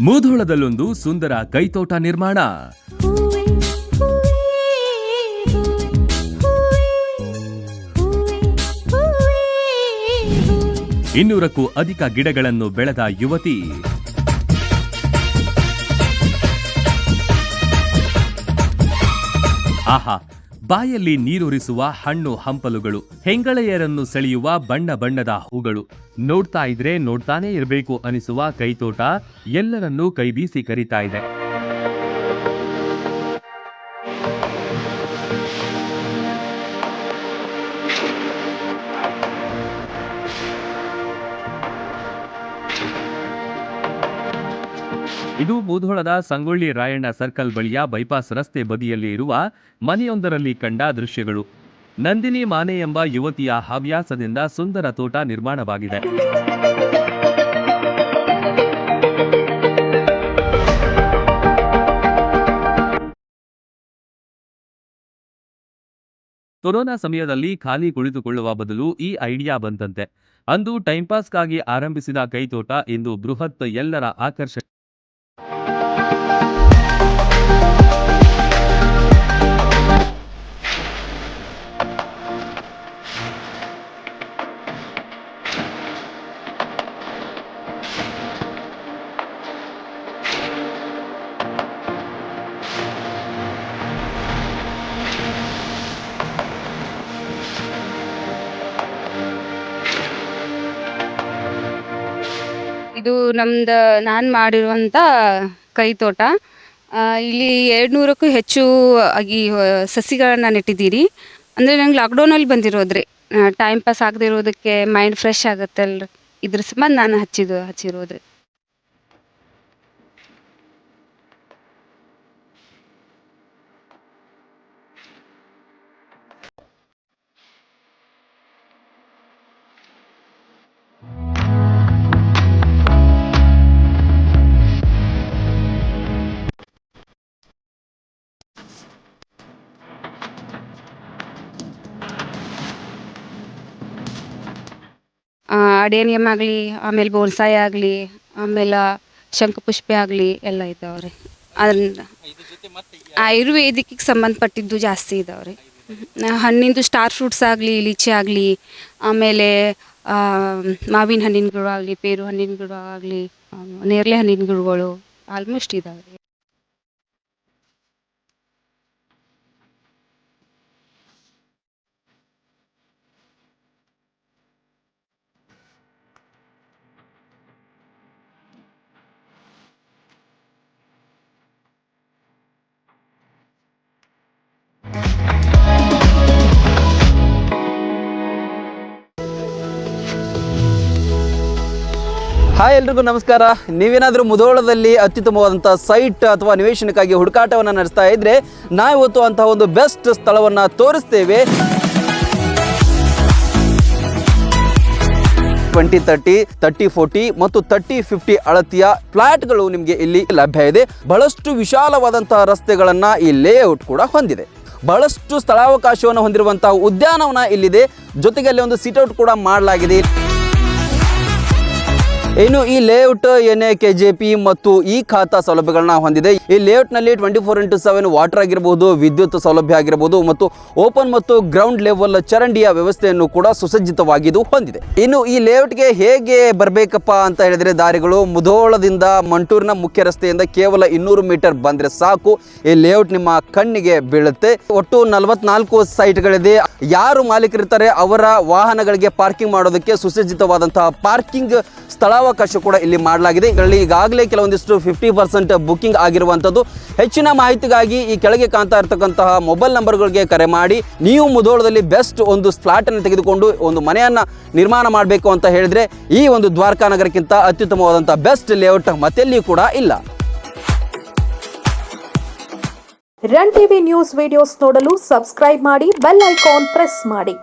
ಮುಧೋಳದಲ್ಲೊಂದು ಸುಂದರ ಕೈತೋಟ ನಿರ್ಮಾಣ. ಇನ್ನೂರಕ್ಕೂ ಅಧಿಕ ಗಿಡಗಳನ್ನು ಬೆಳೆದ ಯುವತಿ. ಆಹಾ ಬಾಯಲ್ಲಿ ನೀರುರಿಸುವ ಹಣ್ಣು ಹಂಪಲುಗಳು, ಹೆಂಗಳೆಯರನ್ನು ಸೆಳೆಯುವ ಬಣ್ಣ ಬಣ್ಣದ ಹೂಗಳು. ನೋಡ್ತಾ ಇದ್ರೆ ನೋಡ್ತಾನೇ ಇರಬೇಕು ಅನಿಸುವ ಕೈತೋಟ ಎಲ್ಲರನ್ನೂ ಕೈಬೀಸಿ ಕರೀತಾ ಇದೆ. ಇದು ಮೂಧೊಳದ ಸಂಗೊಳ್ಳಿ ರಾಯಣ್ಣ ಸರ್ಕಲ್ ಬಳಿಯ ಬೈಪಾಸ್ ರಸ್ತೆ ಬದಿಯಲ್ಲಿ ಇರುವ ಮನೆಯೊಂದರಲ್ಲಿ ಕಂಡ ದೃಶ್ಯಗಳು. ನಂದಿನಿ ಮಾನೆ ಎಂಬ ಯುವತಿಯ ಹವ್ಯಾಸದಿಂದ ಸುಂದರ ತೋಟ ನಿರ್ಮಾಣವಾಗಿದೆ. ಕೊರೋನಾ ಸಮಯದಲ್ಲಿ ಖಾಲಿ ಕುಳಿತುಕೊಳ್ಳುವ ಬದಲು ಈ ಐಡಿಯಾ ಬಂದಂತೆ ಅಂದು ಟೈಂಪಾಸ್ಗಾಗಿ ಆರಂಭಿಸಿದ ಕೈತೋಟ ಇಂದು ಬೃಹತ್ ಎಲ್ಲರ ಆಕರ್ಷಣೆ. ಇದು ನಮ್ದು ನಾನು ಮಾಡಿರುವಂಥ ಕೈ ತೋಟ. ಆ, ಇಲ್ಲಿ ಎರಡು ನೂರಕ್ಕೂ ಹೆಚ್ಚು ಆಗಿ ಸಸಿಗಳನ್ನು ನೆಟ್ಟಿದ್ದೀರಿ. ಅಂದರೆ ನಂಗೆ ಲಾಕ್ಡೌನಲ್ಲಿ ಬಂದಿರೋದ್ರಿ ಟೈಮ್ ಪಾಸ್ ಆಗದೆ ಇರೋದಕ್ಕೆ ಮೈಂಡ್ ಫ್ರೆಶ್ ಆಗುತ್ತಲ್ಲ ಇದ್ರ ಸಂಬಂಧ ನಾನು ಹಚ್ಚಿದ್ದು ಹಚ್ಚಿರೋದ್ರಿ ಅಡೇನಿಯಮ್ ಆಗಲಿ, ಆಮೇಲೆ ಬೋನ್ಸಾಯಿ ಆಗಲಿ, ಆಮೇಲೆ ಶಂಖಪುಷ್ಪಿ ಆಗಲಿ ಎಲ್ಲ ಇದ್ದಾವೆ ರೀ ಅದರಿಂದ ಆಯುರ್ವೇದಿಕ್ಕಿಗೆ ಸಂಬಂಧಪಟ್ಟಿದ್ದು ಜಾಸ್ತಿ ಇದಾವ್ರಿ. ಹಣ್ಣಿಂದು ಸ್ಟಾರ್ ಫ್ರೂಟ್ಸ್ ಆಗಲಿ ಲೀಚಿ ಆಗಲಿ, ಆಮೇಲೆ ಮಾವಿನ ಹಣ್ಣಿನ ಗಿಡ ಆಗಲಿ, ಪೇರು ಹಣ್ಣಿನ ಗಿಡ ಆಗಲಿ ನೇರಳೆ ಹಣ್ಣಿನ ಗಿಡಗಳು ಆಲ್ಮೋಸ್ಟ್ ಇದಾವೆ ಹಾಯ್ ಎಲ್ರಿಗೂ ನಮಸ್ಕಾರ. ನೀವೇನಾದರೂ ಮುಧೋಳದಲ್ಲಿ ಅತ್ಯುತ್ತಮವಾದಂಥ ಸೈಟ್ ಅಥವಾ ನಿವೇಶನಕ್ಕಾಗಿ ಹುಡುಕಾಟವನ್ನು ನಡೆಸ್ತಾ ಇದ್ರೆ ನಾವಿವತ್ತು ಅಂತಹ ಒಂದು ಬೆಸ್ಟ್ ಸ್ಥಳವನ್ನು ತೋರಿಸ್ತೇವೆ. ಟ್ವೆಂಟಿ ತರ್ಟಿ ತರ್ಟಿ ಫೋರ್ಟಿ ಮತ್ತು ತರ್ಟಿ ಫಿಫ್ಟಿ ಅಳತಿಯ ಫ್ಲಾಟ್ಗಳು ನಿಮಗೆ ಇಲ್ಲಿ ಲಭ್ಯ ಇದೆ. ಬಹಳಷ್ಟು ವಿಶಾಲವಾದಂತಹ ರಸ್ತೆಗಳನ್ನು ಈ ಲೇಔಟ್ ಕೂಡ ಹೊಂದಿದೆ. ಬಹಳಷ್ಟು ಸ್ಥಳಾವಕಾಶವನ್ನು ಹೊಂದಿರುವಂತಹ ಉದ್ಯಾನವನ ಇಲ್ಲಿದೆ. ಜೊತೆಗೆ ಅಲ್ಲಿ ಒಂದು ಸಿಟ್ಔಟ್ ಕೂಡ ಮಾಡಲಾಗಿದೆ. ಇನ್ನು ಈ ಲೇಔಟ್ ಎ ಕೆ ಮತ್ತು ಈ ಖಾತಾ ಸೌಲಭ್ಯಗಳನ್ನ ಹೊಂದಿದೆ. ಈ ಲೇಔಟ್ನಲ್ಲಿ twenty four into seven water ಆಗಿರಬಹುದು ವಿದ್ಯುತ್ ಸೌಲಭ್ಯ ಆಗಿರಬಹುದು ಮತ್ತು ಓಪನ್ ಮತ್ತು ಗ್ರೌಂಡ್ ಲೆವೆಲ್ ಚರಂಡಿಯ ವ್ಯವಸ್ಥೆಯನ್ನು ಕೂಡ ಸುಸಜ್ಜಿತವಾಗಿದ್ದು ಹೊಂದಿದೆ. ಇನ್ನು ಈ ಲೇಔಟ್ಗೆ ಹೇಗೆ ಬರಬೇಕಪ್ಪ ಅಂತ ಹೇಳಿದ್ರೆ ದಾರಿಗಳು ಮುಧೋಳದಿಂದ ಮಂಟೂರಿನ ಮುಖ್ಯ ರಸ್ತೆಯಿಂದ ಕೇವಲ ಇನ್ನೂರು ಮೀಟರ್ ಬಂದ್ರೆ ಸಾಕು. ಈ ಲೇಔಟ್ ನಿಮ್ಮ ಕಣ್ಣಿಗೆ ಬೀಳುತ್ತೆ. ಒಟ್ಟು ನಲವತ್ನಾಲ್ಕು ಸೈಟ್ಗಳಿದೆ ಯಾರು ಮಾಲೀಕರಿರ್ತಾರೆ ಅವರ ವಾಹನಗಳಿಗೆ ಪಾರ್ಕಿಂಗ್ ಮಾಡೋದಕ್ಕೆ ಸುಸಜ್ಜಿತವಾದಂತಹ ಪಾರ್ಕಿಂಗ್ ಸ್ಥಳಾವಕಾಶ ಕೂಡ ಇಲ್ಲಿ ಮಾಡಲಾಗಿದೆ. ಇದರಲ್ಲಿ ಈಗಾಗಲೇ ಕೆಲವೊಂದಿಷ್ಟು ಫಿಫ್ಟಿ ಪರ್ಸೆಂಟ್ ಬುಕ್ಕಿಂಗ್ ಆಗಿರುವಂಥದ್ದು ಹೆಚ್ಚಿನ ಮಾಹಿತಿಗಾಗಿ ಈ ಕೆಳಗೆ ಕಾಣ್ತಾ ಇರತಕ್ಕಂತಹ ಮೊಬೈಲ್ ನಂಬರ್ಗಳಿಗೆ ಕರೆ ಮಾಡಿ, ನೀವು ಮುಧೋಳದಲ್ಲಿ ಬೆಸ್ಟ್ ಒಂದು ಸ್ಲಾಟನ್ನು ತೆಗೆದುಕೊಂಡು ಒಂದು ಮನೆಯನ್ನು ನಿರ್ಮಾಣ ಮಾಡಬೇಕು ಅಂತ ಹೇಳಿದ್ರೆ, ಈ ಒಂದು ದ್ವಾರಕಾ ನಗರಕ್ಕಿಂತ ಅತ್ಯುತ್ತಮವಾದಂಥ ಬೆಸ್ಟ್ ಲೇಔಟ್ ಮತ್ತೆಲ್ಲಿಯೂ ಕೂಡ ಇಲ್ಲ. ರನ್ ಟಿವಿ ನ್ಯೂಸ್ ವಿಡಿಯೋಸ್ ನೋಡಲು ಸಬ್ಸ್ಕ್ರೈಬ್ ಮಾಡಿ ಬೆಲ್ ಐಕಾನ್ ಪ್ರೆಸ್ ಮಾಡಿ.